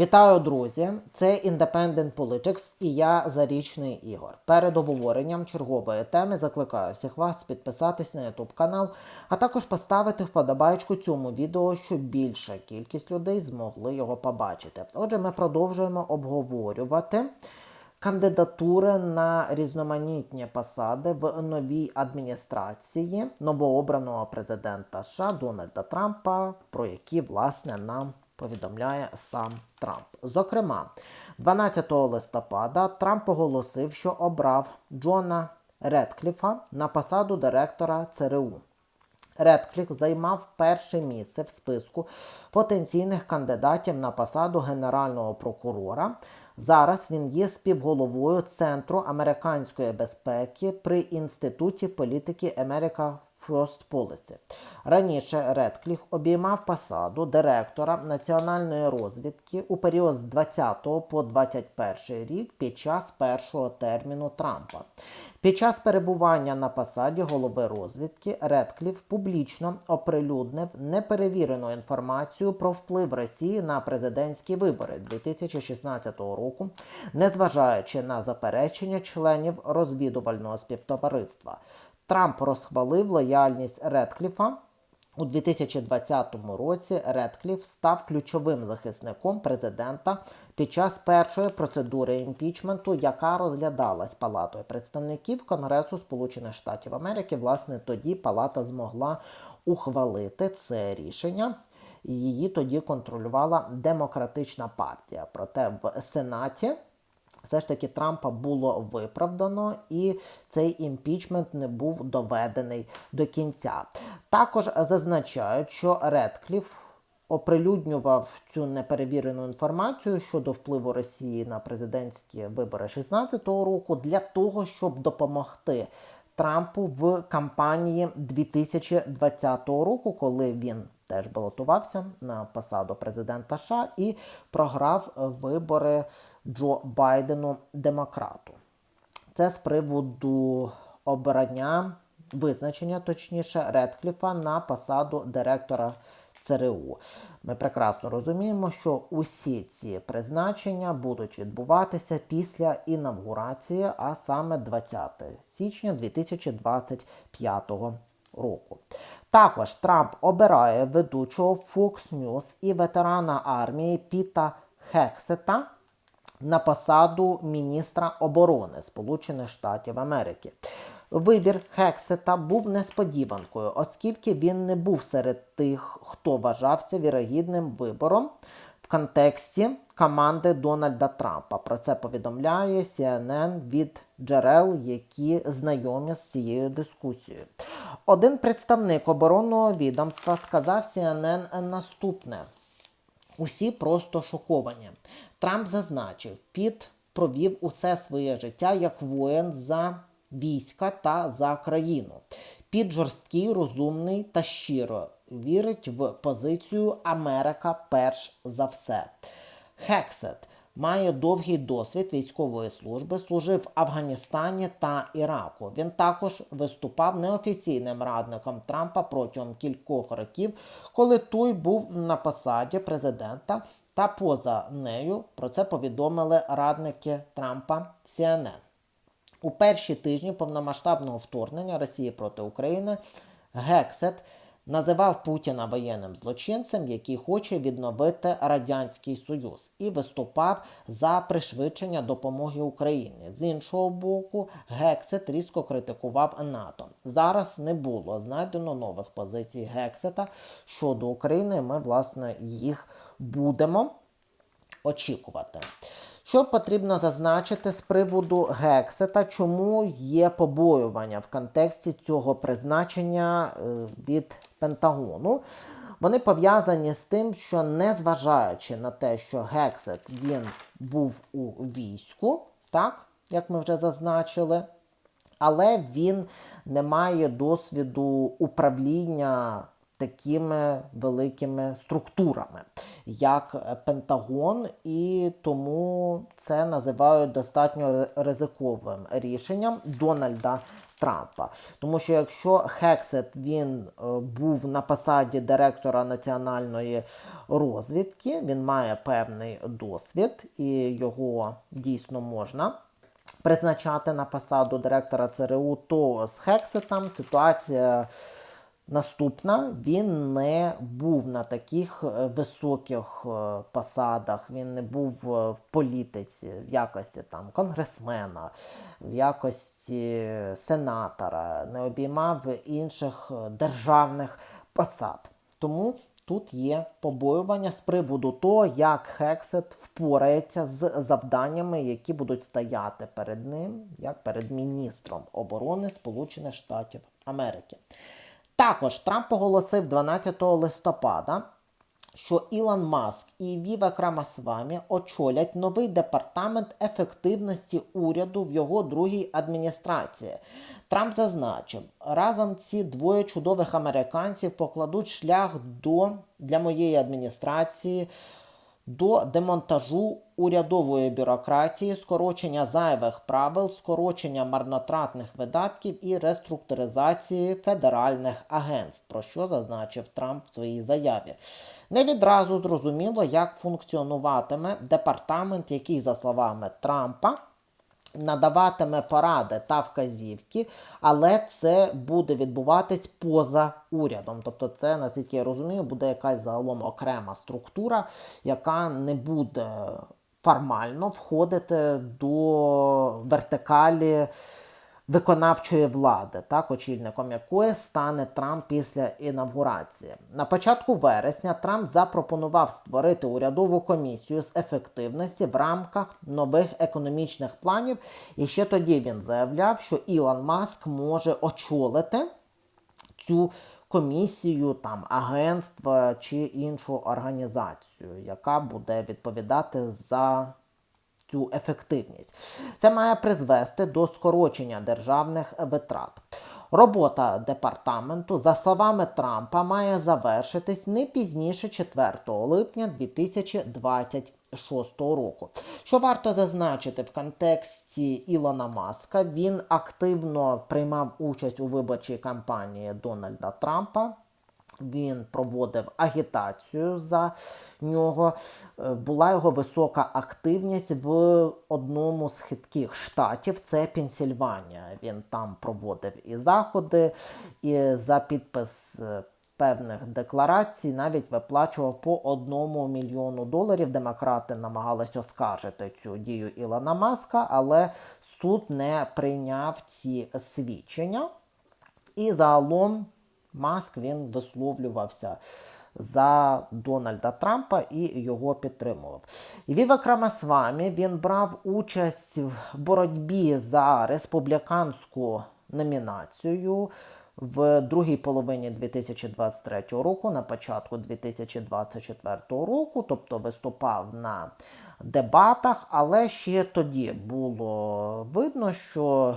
Вітаю, друзі! Це Independent Politics і я Зарічний Ігор. Перед обговоренням чергової теми закликаю всіх вас підписатись на YouTube канал, а також поставити вподобайку цьому відео, щоб більша кількість людей змогли його побачити. Отже, ми продовжуємо обговорювати кандидатури на різноманітні посади в новій адміністрації новообраного президента США Дональда Трампа, про які власне нам повідомляє сам Трамп. Зокрема, 12 листопада Трамп оголосив, що обрав Джона Редкліфа на посаду директора ЦРУ. Редкліф займав перше місце в списку потенційних кандидатів на посаду генерального прокурора. Зараз він є співголовою Центру американської безпеки при Інституті політики America Policy. Раніше Редкліф обіймав посаду директора національної розвідки у період з 20 по 21 рік під час першого терміну Трампа. Під час перебування на посаді голови розвідки Редкліф публічно оприлюднив неперевірену інформацію про вплив Росії на президентські вибори 2016 року, незважаючи на заперечення членів розвідувального співтовариства. Трамп розхвалив лояльність Редкліфа. У 2020 році Редкліф став ключовим захисником президента під час першої процедури імпічменту, яка розглядалась Палатою представників Конгресу Сполучених Штатів Америки. Власне, тоді Палата змогла ухвалити це рішення. Її тоді контролювала демократична партія. Проте в Сенаті все ж таки Трампа було виправдано, і цей імпічмент не був доведений до кінця. Також зазначають, що Редкліф оприлюднював цю неперевірену інформацію щодо впливу Росії на президентські вибори 2016 року для того, щоб допомогти. Трампу в кампанії 2020 року, коли він теж балотувався на посаду президента США і програв вибори Джо Байдену демократу. Це з приводу обрання, визначення, точніше, Редкліфа на посаду директора ЦРУ. Ми прекрасно розуміємо, що усі ці призначення будуть відбуватися після інавгурації, а саме 20 січня 2025 року. Також Трамп обирає ведучого Fox News і ветерана армії Піта Хексета на посаду міністра оборони Сполучених Штатів Америки. Вибір Хексета був несподіванкою, оскільки він не був серед тих, хто вважався вірогідним вибором в контексті команди Дональда Трампа. Про це повідомляє CNN від джерел, які знайомі з цією дискусією. Один представник оборонного відомства сказав CNN наступне. Усі просто шоковані. Трамп зазначив, Піт провів усе своє життя як воїн за війська та за країну. Піт жорсткий, розумний та щиро вірить в позицію Америка перш за все. Хексет має довгий досвід військової служби, служив в Афганістані та Іраку. Він також виступав неофіційним радником Трампа протягом кількох років, коли той був на посаді президента. Та поза нею про це повідомили радники Трампа CNN. У перші тижні повномасштабного вторгнення Росії проти України Гексет називав Путіна воєнним злочинцем, який хоче відновити Радянський Союз, і виступав за пришвидшення допомоги Україні. З іншого боку, Гексет різко критикував НАТО. Зараз не було знайдено нових позицій Гексета щодо України. Ми, власне, їх будемо очікувати. Що потрібно зазначити з приводу Гексета, чому є побоювання в контексті цього призначення е, від Пентагону? Вони пов'язані з тим, що незважаючи на те, що Гексет він був у війську, так, як ми вже зазначили, але він не має досвіду управління такими великими структурами, як Пентагон, і тому це називають достатньо ризиковим рішенням Дональда Трампа. Тому що якщо Хексет він е, був на посаді директора національної розвідки, він має певний досвід і його дійсно можна призначати на посаду директора ЦРУ, то з Хексетом ситуація наступна. Він не був на таких е, високих е, посадах, він не був е, в політиці в якості там конгресмена, в якості сенатора, не обіймав інших державних посад. Тому тут є побоювання з приводу того, як Хексет впорається з завданнями, які будуть стояти перед ним, як перед міністром оборони Сполучених Штатів Америки. Також Трамп оголосив 12 листопада, що Ілон Маск і Віва Крамасвамі очолять новий департамент ефективності уряду в його другій адміністрації. Трамп зазначив, разом ці двоє чудових американців покладуть шлях до для моєї адміністрації до демонтажу урядової бюрократії, скорочення зайвих правил, скорочення марнотратних видатків і реструктуризації федеральних агентств, про що зазначив Трамп в своїй заяві. Не відразу зрозуміло, як функціонуватиме департамент, який, за словами Трампа, надаватиме поради та вказівки, але це буде відбуватись поза урядом. Тобто, це, наскільки я розумію, буде якась загалом окрема структура, яка не буде формально входити до вертикалі виконавчої влади, так, очільником якої стане Трамп після інавгурації. На початку вересня Трамп запропонував створити урядову комісію з ефективності в рамках нових економічних планів. І ще тоді він заявляв, що Ілон Маск може очолити цю комісію, там агентство чи іншу організацію, яка буде відповідати за цю ефективність. Це має призвести до скорочення державних витрат. Робота департаменту, за словами Трампа, має завершитись не пізніше 4 липня 2026 року. Що варто зазначити в контексті Ілона Маска, він активно приймав участь у виборчій кампанії Дональда Трампа. Він проводив агітацію за нього. Е, Була його висока активність в одному з хитких штатів це Пенсільванія. Він там проводив і заходи, і за підпис е, певних декларацій навіть виплачував по одному мільйону доларів. Демократи намагалися оскаржити цю дію Ілона Маска, але суд не прийняв ці свідчення. І загалом. Маск він висловлювався за Дональда Трампа і його підтримував. І Вівек Рамасвамі він брав участь в боротьбі за республіканську номінацію в другій половині 2023 року, на початку 2024 року, тобто виступав на дебатах, але ще тоді було видно, що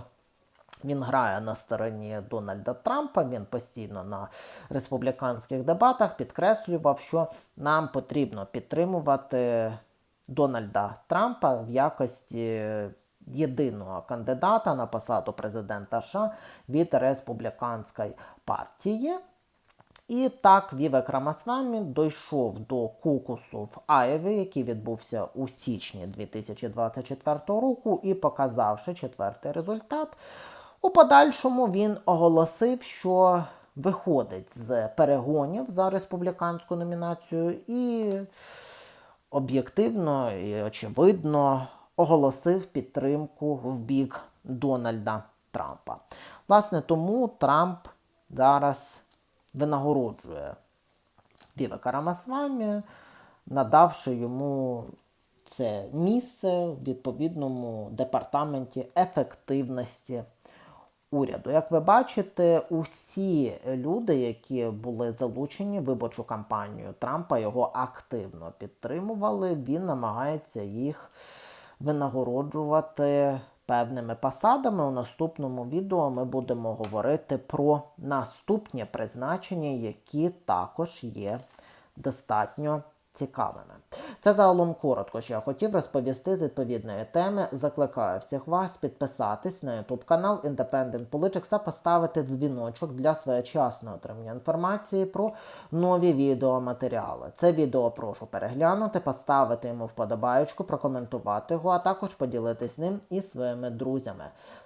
він грає на стороні Дональда Трампа. Він постійно на республіканських дебатах підкреслював, що нам потрібно підтримувати Дональда Трампа в якості єдиного кандидата на посаду президента США від республіканської партії. І так Вівек Рамасвамі дійшов до кукусу в Айові, який відбувся у січні 2024 року, і показавши четвертий результат. У подальшому він оголосив, що виходить з перегонів за республіканську номінацію і об'єктивно і очевидно оголосив підтримку в бік Дональда Трампа. Власне, тому Трамп зараз винагороджує Вівека Рамасвамі, надавши йому це місце в відповідному департаменті ефективності уряду. Як ви бачите, усі люди, які були залучені в виборчу кампанію Трампа, його активно підтримували. Він намагається їх винагороджувати певними посадами. У наступному відео ми будемо говорити про наступні призначення, які також є достатньо цікавими. Це загалом коротко, що я хотів розповісти з відповідної теми. Закликаю всіх вас підписатись на YouTube канал Independent Politics та поставити дзвіночок для своєчасного отримання інформації про нові відеоматеріали. Це відео прошу переглянути, поставити йому вподобаєчку, прокоментувати його, а також поділитись ним із своїми друзями.